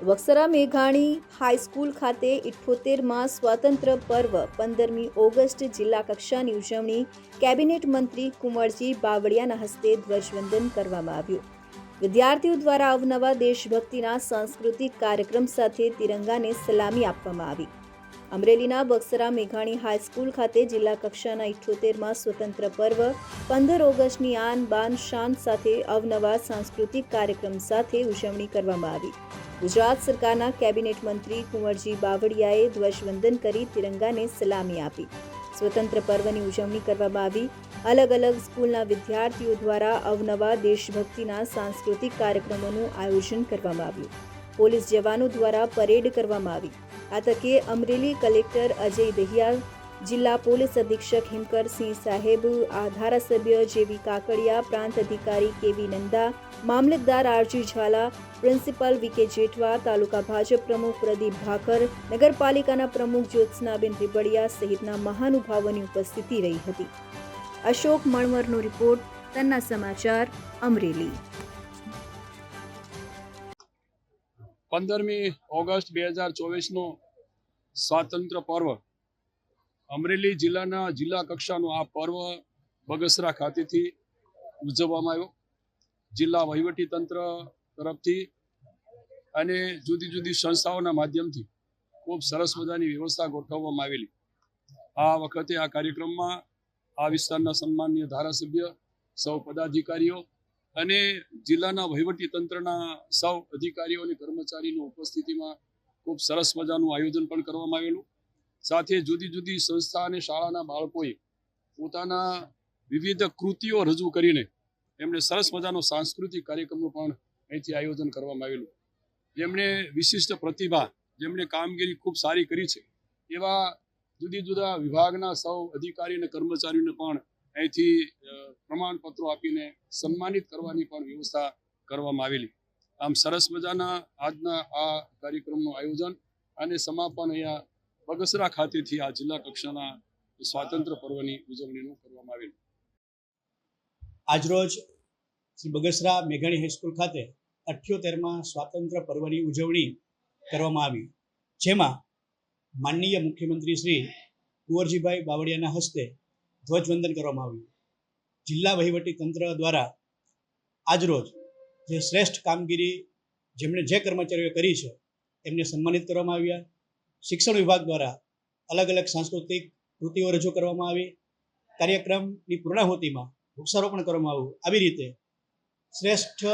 વક્સરા મેઘાણી હાઈસ્કૂલ ખાતે ઇઠ્ઠોતેરમાં સ્વાતંત્ર્ય પર્વ, પંદરમી ઓગસ્ટ જિલ્લા કક્ષાની ઉજવણી, કેબિનેટ મંત્રી કુંવરજી બાવળિયાના હસ્તે ધ્વજવંદન કરવામાં આવ્યું. વિદ્યાર્થીઓ દ્વારા અવનવા દેશભક્તિના સાંસ્કૃતિક કાર્યક્રમ સાથે તિરંગાને સલામી આપવામાં આવી. અમરેલીના બક્સરા મેઘાણી હાઈસ્કૂલ ખાતે જિલ્લા કક્ષાના ઇઠ્ઠોતેરમાં સ્વતંત્ર પર્વ પંદર ઓગસ્ટની આન બાન શાન સાથે અવનવા સાંસ્કૃતિક કાર્યક્રમ સાથે ઉજવણી કરવામાં આવી. ગુજરાત સરકારના કેબિનેટ મંત્રી કુંવરજી બાવળિયાએ ધ્વજવંદન કરી તિરંગાને સલામી આપી. સ્વતંત્ર પર્વની ઉજવણી કરવામાં આવી. અલગ અલગ સ્કૂલના વિદ્યાર્થીઓ દ્વારા અવનવા દેશભક્તિના સાંસ્કૃતિક કાર્યક્રમોનું આયોજન કરવામાં આવ્યું. પોલીસ જવાનો દ્વારા પરેડ કરવામાં આવી. આ તકે અમરેલી કલેક્ટર અજય દહિયા જિલ્લા પોલીસ અધિક્ષક હિમકરસિંહ સાહેબ, આ ધારાસભ્ય જેવી કાકડિયા પ્રાંત અધિકારી કેવી Nanda, mamlatdar R G Jhala, principal V K Jethwa, taluka Bhajap પ્રમુખ પ્રદીપ ભાકર નગરપાલિકાના પ્રમુખ જ્યોત્સનાબેન રીબડિયા સહિતના મહાનુભાવોની ઉપસ્થિતિ રહી હતી. અશોક મણવરનો રિપોર્ટ, તન્ના સમાચાર, અમરેલી. પંદરમી ઓગસ્ટ બે હજાર ચોવીસનું સ્વાતંત્ર્ય પર્વ. અમરેલી જિલ્લાના જિલ્લા કક્ષાનું આ પર્વ બગસરા ખાતેથી ઉજવવામાં આવ્યો. જિલ્લા વહીવટી તંત્ર તરફથી અને જુદી જુદી સંસ્થાઓના માધ્યમથી ખૂબ સરસ મજાની વ્યવસ્થા ગોઠવવામાં આવેલી. આ વખતે આ કાર્યક્રમમાં આ વિસ્તારના સન્માનીય ધારાસભ્ય, સૌ પદાધિકારીઓ અને જિલ્લાના વહીવટી તંત્રના સૌ અધિકારીઓ અને કર્મચારીની ઉપસ્થિતિમાં ખૂબ સરસ મજાનું આયોજન પણ કરવામાં આવેલું. સાથે જુદી જુદી સંસ્થા અને શાળાના બાળકોએ પોતાના વિવિધ કૃતિઓ રજૂ કરીને એમણે સરસ મજાનો સાંસ્કૃતિક કાર્યક્રમનું પણ અહીંથી આયોજન કરવામાં આવેલું. જેમણે વિશિષ્ટ પ્રતિભા, જેમણે કામગીરી ખૂબ સારી કરી છે, એવા જુદી જુદા વિભાગના સૌ અધિકારી અને કર્મચારીઓને પણ અહીંથી પ્રમાણપત્રો આપીને સન્માનિત કરવાની પણ વ્યવસ્થા કરવામાં આવેલી. આમ સરસ મજાના આજના આ કાર્યક્રમનું આયોજન અને સમાપન અહીંયા બગસરા ખાતેથી આ જિલ્લા કક્ષાના સ્વાતંત્ર્ય પર્વની ઉજવણીનું કરવામાં આવેલું. આજરોજ શ્રી બગસરા મેઘાણી હાઈસ્કૂલ ખાતે અઠ્યોતેરમાં સ્વાતંત્ર્ય પર્વની ઉજવણી કરવામાં આવી. જેમાં માનનીય મુખ્યમંત્રી શ્રી કુંવરજીભાઈ બાવળિયાના હસ્તે ધ્વજવંદન કરવામાં આવ્યું. જિલ્લા વહીવટી તંત્ર દ્વારા આજરોજ જે શ્રેષ્ઠ કામગીરી જેમણે જે કર્મચારીઓ કરી છે, એમને સન્માનિત કરવામાં આવ્યા. શિક્ષણ વિભાગ દ્વારા અલગ અલગ સાંસ્કૃતિક કૃતિઓ રજૂ કરવામાં આવી. કાર્યક્રમની પૂર્ણાહુતિમાં વૃક્ષારોપણ કરવામાં આવ્યું. આવી રીતે શ્રેષ્ઠ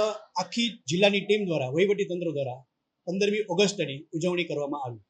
આખી જિલ્લાની ટીમ દ્વારા, વહીવટી તંત્ર દ્વારા પંદરમી ઓગસ્ટની ઉજવણી કરવામાં આવી.